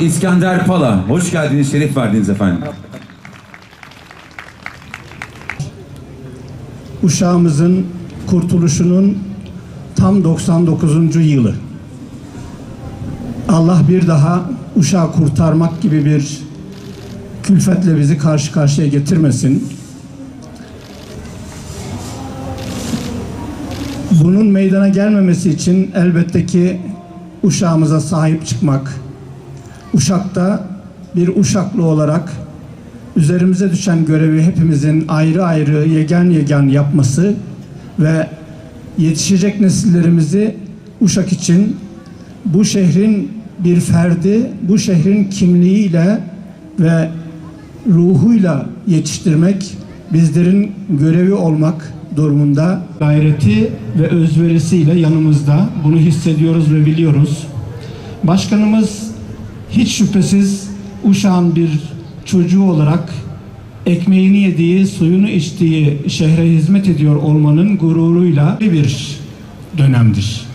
İskender Pala. Hoş geldiniz, şeref verdiniz efendim. Uşağımızın kurtuluşunun tam 99. yılı. Allah bir daha uşağı kurtarmak gibi bir külfetle bizi karşı karşıya getirmesin. Bunun meydana gelmemesi için elbette ki uşağımıza sahip çıkmak, uşakta bir uşaklı olarak üzerimize düşen görevi hepimizin ayrı ayrı yegan yegan yapması ve yetişecek nesillerimizi Uşak için bu şehrin bir ferdi, bu şehrin kimliğiyle ve ruhuyla yetiştirmek bizlerin görevi olmak durumunda. Gayreti ve özverisiyle yanımızda. Bunu hissediyoruz ve biliyoruz. Başkanımız hiç şüphesiz Uşak'ın bir çocuğu olarak ekmeğini yediği, suyunu içtiği şehre hizmet ediyor olmanın gururuyla bir dönemdir.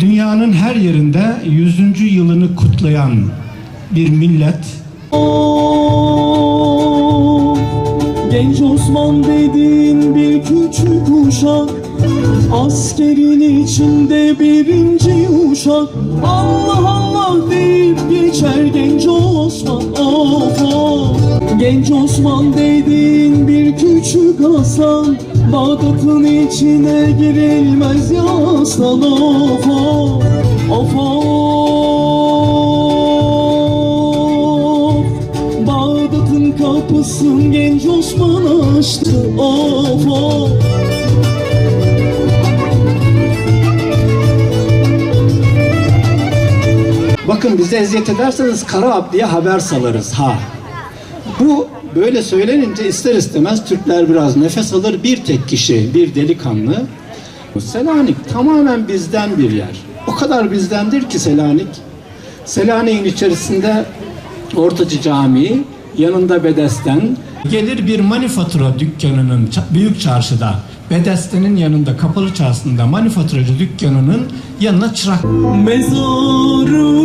Dünyanın her yerinde 100. yılını kutlayan bir millet Genç Osman dediğin bir küçük uşak Askerin içinde birinci uşak. Allah Allah deyip geçer genç Osman. Of of. Genç Osman dediğin bir küçük Hasan Bağdat'ın içine girilmez ya aslan. Of of. Of of. Bağdat'ın kapısını genç Osman açtı. Of of Bakın bize eziyet ederseniz Kara Abdi'ye haber salarız ha. Bu böyle söylenince ister istemez Türkler biraz nefes alır. Bir tek kişi, bir delikanlı. Selanik tamamen bizden bir yer. O kadar bizdendir ki Selanik. Selanik'in içerisinde Ortacı Camii, yanında Bedesten. Gelir bir manifatura dükkanının büyük çarşıda, Bedesten'in yanında kapalı çarşısında manifaturacı dükkanının yanına çırak Mezarımı